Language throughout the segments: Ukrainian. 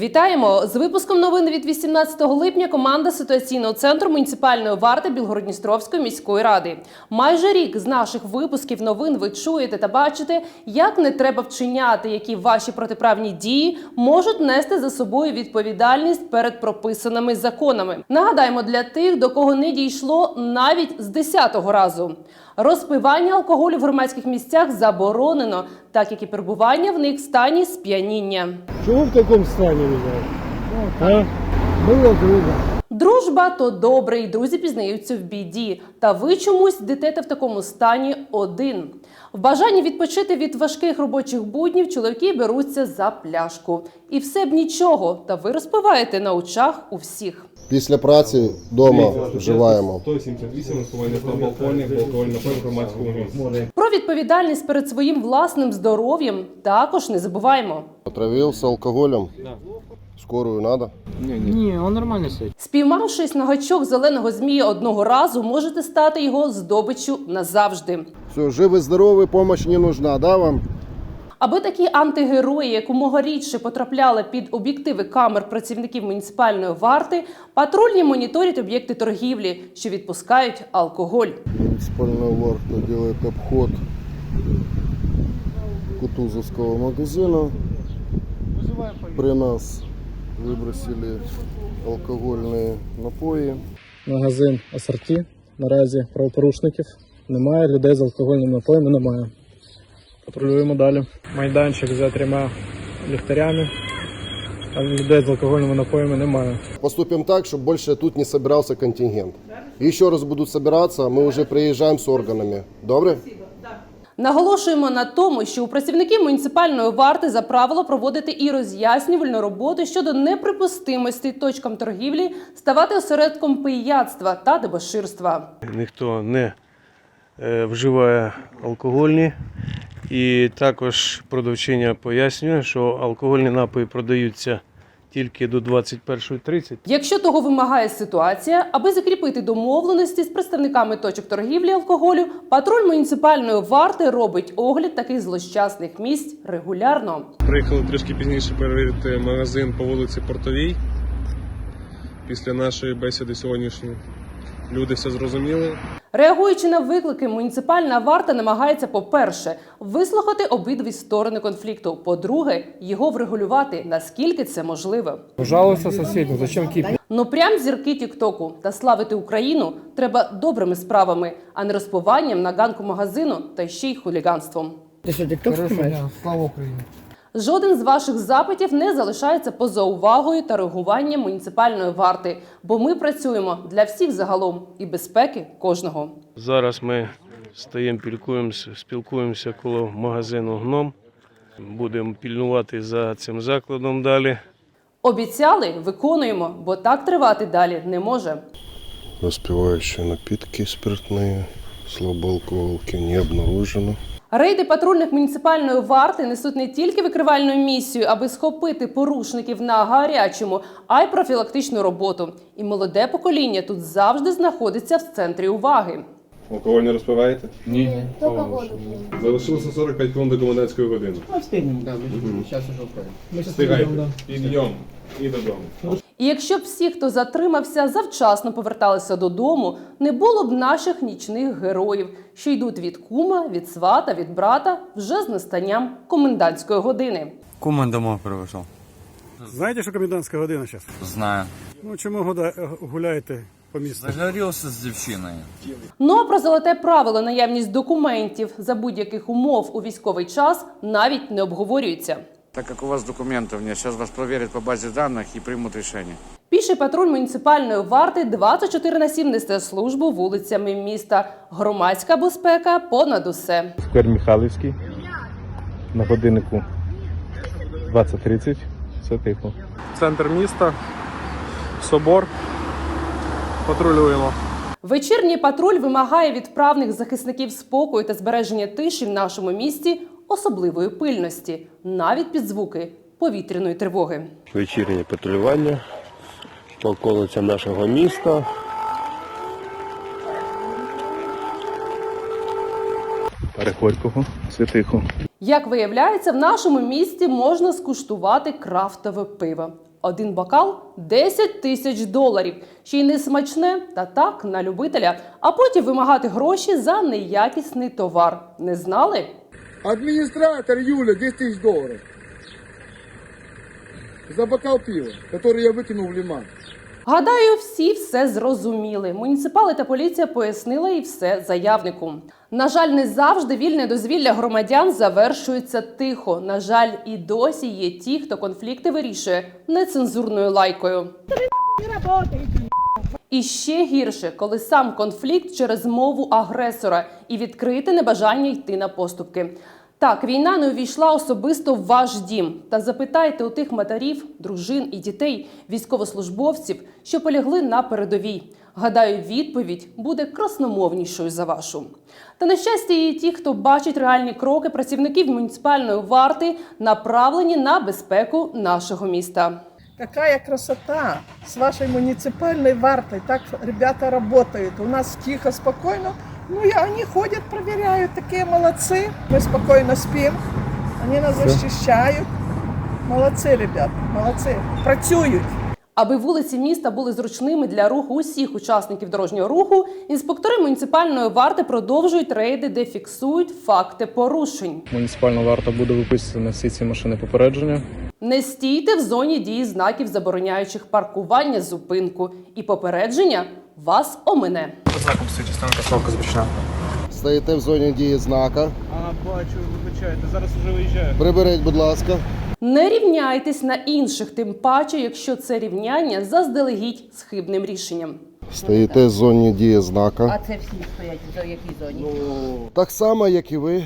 Вітаємо з випуском новин від 18 липня. Команда ситуаційного центру муніципальної варти Білгородністровської міської ради. Майже рік з наших випусків новин ви чуєте та бачите, як не треба вчиняти, які ваші протиправні дії можуть нести за собою відповідальність перед прописаними законами. Нагадаємо для тих, до кого не дійшло навіть з 10-го разу. Розпивання алкоголю в громадських місцях заборонено, так як і перебування в них в стані сп'яніння. Чому в такому стані? ребят? А? Дружба то добре, і друзі пізнаються в біді. Та ви чомусь дитете в такому стані один. В бажанні відпочити від важких робочих буднів чоловіки беруться за пляшку. І все б нічого, та ви розпиваєте на очах у всіх. Після праці вдома вживаємо. 178 розпивання та алкогольних, бо алкоголь громадському місці. Про відповідальність перед своїм власним здоров'ям також не забуваємо. Отравився алкоголем. Скорую надо. Не, он нормально сидит. Спіймавшись на гачок зеленого змія одного разу, можете стати його здобиччю назавжди. Все, живий, здоровий, помощь не нужна, да вам? Аби такі антигерої якомога рідше потрапляли під об'єктиви камер працівників муніципальної варти, патрульні моніторять об'єкти торгівлі, що відпускають алкоголь. Муниципальная варта делает обход Кутузовского магазина. При нас выбросили алкогольные напої. Магазин асорті. Наразі правопорушників немає, людей з алкогольними напоями немає. Патрулюємо далі. Майданчик за трьома ліхтарями, а людей з алкогольними напоями немає. Поступим так, чтобы больше тут не собирался контингент. Еще раз будут собираться, мы уже приезжаем с органами. Добре? Наголошуємо на тому, що у працівників муніципальної варти за правило проводити і роз'яснювальну роботу щодо неприпустимості точкам торгівлі ставати осередком пияцтва та дебоширства. ніхто не е, вживає алкогольні. І також продавчиня пояснює, що алкогольні напої продаються тільки до 21.30. Якщо того вимагає ситуація, аби закріпити домовленості з представниками точок торгівлі алкоголю, патруль муніципальної варти робить огляд таких злощасних місць регулярно. Приїхали трішки пізніше перевірити магазин по вулиці Портовій. Після нашої бесіди сьогоднішньої люди все зрозуміли. Реагуючи на виклики, муніципальна варта намагається, по-перше, вислухати обидві сторони конфлікту. По-друге, його врегулювати наскільки це можливо. Пожалуйста, соседям, зачем кипи? Ну прям зірки Тіктоку та славити Україну треба добрими справами, а не розпиванням на ганку магазину та ще й хуліганством. Ти що, тікток знімаєш? Слава Україні. Жоден з ваших запитів не залишається поза увагою та реагуванням муніципальної варти, бо ми працюємо для всіх загалом і безпеки кожного. Зараз ми стаємо, пілкуємося, спілкуємося коло магазину гном. Будемо пільнувати за цим закладом далі. Обіцяли, виконуємо, бо так тривати далі не може. Распивающие напитки спиртные, слабоалкоголки не обнаружено. Рейди патрульних муніципальної варти несуть не тільки викривальну місію, аби схопити порушників на гарячому, а й профілактичну роботу. І молоде покоління тут завжди знаходиться в центрі уваги. Алкоголь не розпиваєте? Ні. Залишилося 45 хвилин до комендантської години. Да, ми зараз уже вправимо. Підйом і додому. І якщо б всі, хто затримався, завчасно поверталися додому, не було б наших нічних героїв, що йдуть від кума, від свата, від брата вже з настанням комендантської години. Кумен домой прийшов. Знаєте, що комендантська година зараз? Знаю. Ну чому гуда- гуляєте по місту? Загорівся з дівчиною. Ну а про золоте правило наявність документів за будь-яких умов у військовий час навіть не обговорюється. Так как у вас документов нет, сейчас вас проверят по базе данных и примут решение. Піший патруль муніципальної варти 24 на 7 несе службу вулицями міста. Громадська безпека понад усе. Сквер Михайлівський. На годиннику 20.30. Все тихо. Центр міста, собор. Патрулюємо. Вечірній патруль вимагає від правних захисників спокою та збереження тиші в нашому місті особливої пильності, навіть під звуки повітряної тривоги. Вечірнє патрулювання по околицям нашого міста. Переходького, все тихо. Як виявляється, в нашому місті можна скуштувати крафтове пиво. Один бокал 10 тисяч доларів. Ще й не смачне, та так на любителя. А потім вимагати гроші за неякісний товар. Не знали? Администратор Юля, 10 тысяч долларов. За бокал пива, который я выкинул в лиман. Гадаю, всі все зрозуміли. Муніципали та поліція пояснила і все заявнику. На жаль, не завжди вільне дозвілля громадян завершується тихо. На жаль, і досі є ті, хто конфлікти вирішує нецензурною лайкою. І ще гірше, коли сам конфлікт через мову агресора і відкрите небажання йти на поступки. Так, війна не увійшла особисто в ваш дім. Та запитайте у тих матерів, дружин і дітей, військовослужбовців, що полягли на передовій. Гадаю, відповідь буде красномовнішою за вашу. Та на щастя, є ті, хто бачить реальні кроки працівників муніципальної варти, направлені на безпеку нашого міста. Какая красота с вашей муниципальной вартой. Так ребята работают. У нас тихо, спокойно. Ну и они ходят, проверяют. Такие молодцы. Мы спокойно спим. Они нас защищают. Молодцы, ребята, молодцы. Працюють. Аби вулиці міста були зручними для руху усіх учасників дорожнього руху, інспектори муніципальної варти продовжують рейди, де фіксують факти порушень. Муніципальна варта буде виписувати на всі ці машини попередження. Не стійте в зоні дії знаків, забороняючих паркування, зупинку і попередження вас омине. Стоїте в зоні дії знака. А, бачу, вибачайте, зараз вже виїжджаю. Приберіть, будь ласка. Не рівняйтесь на інших, тим паче, якщо це рівняння заздалегідь з хибним рішенням. Стоїте в зоні дії знака. А це всі стоять в якій зоні? Так само, як і ви.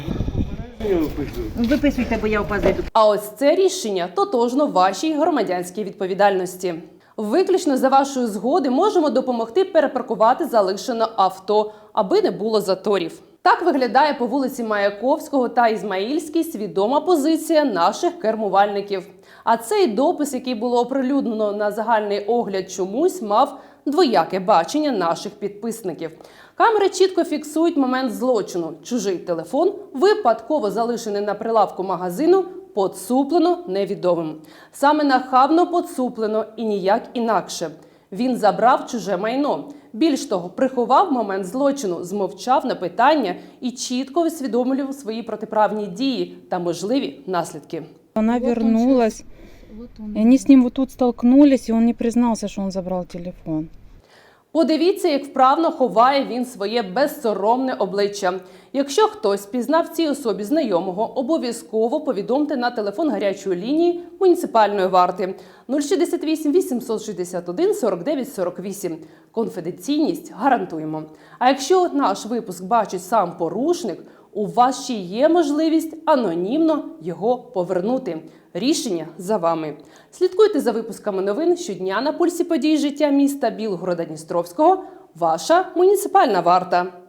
Ну, Виписуйте, бо я в базу. А ось це рішення тотожно вашій громадянській відповідальності. Виключно за вашої згоди можемо допомогти перепаркувати залишене авто, аби не було заторів. Так виглядає по вулиці Маяковського та Ізмаїльській свідома позиція наших кермувальників. А цей допис, який було оприлюднено на загальний огляд, чомусь мав двояке бачення наших підписників. Камери чітко фіксують момент злочину. Чужий телефон, випадково залишений на прилавку магазину, поцуплено невідомим. Саме нахабно поцуплено і ніяк інакше. Він забрав чуже майно. Більш того, приховав момент злочину, змовчав на питання і чітко усвідомлював свої протиправні дії та можливі наслідки. Она вернулась. Они с ним вот тут столкнулись, и он не признался, что он забрал телефон. Подивіться, як вправно ховає він своє безсоромне обличчя. Якщо хтось пізнав цій особі знайомого, обов'язково повідомте на телефон гарячої лінії муніципальної варти 068 861 49 48. Конфіденційність гарантуємо. А якщо наш випуск бачить сам порушник, у вас ще є можливість анонімно його повернути. Рішення за вами. Слідкуйте за випусками новин щодня на пульсі подій життя міста Білгорода Дністровського. Ваша муніципальна варта.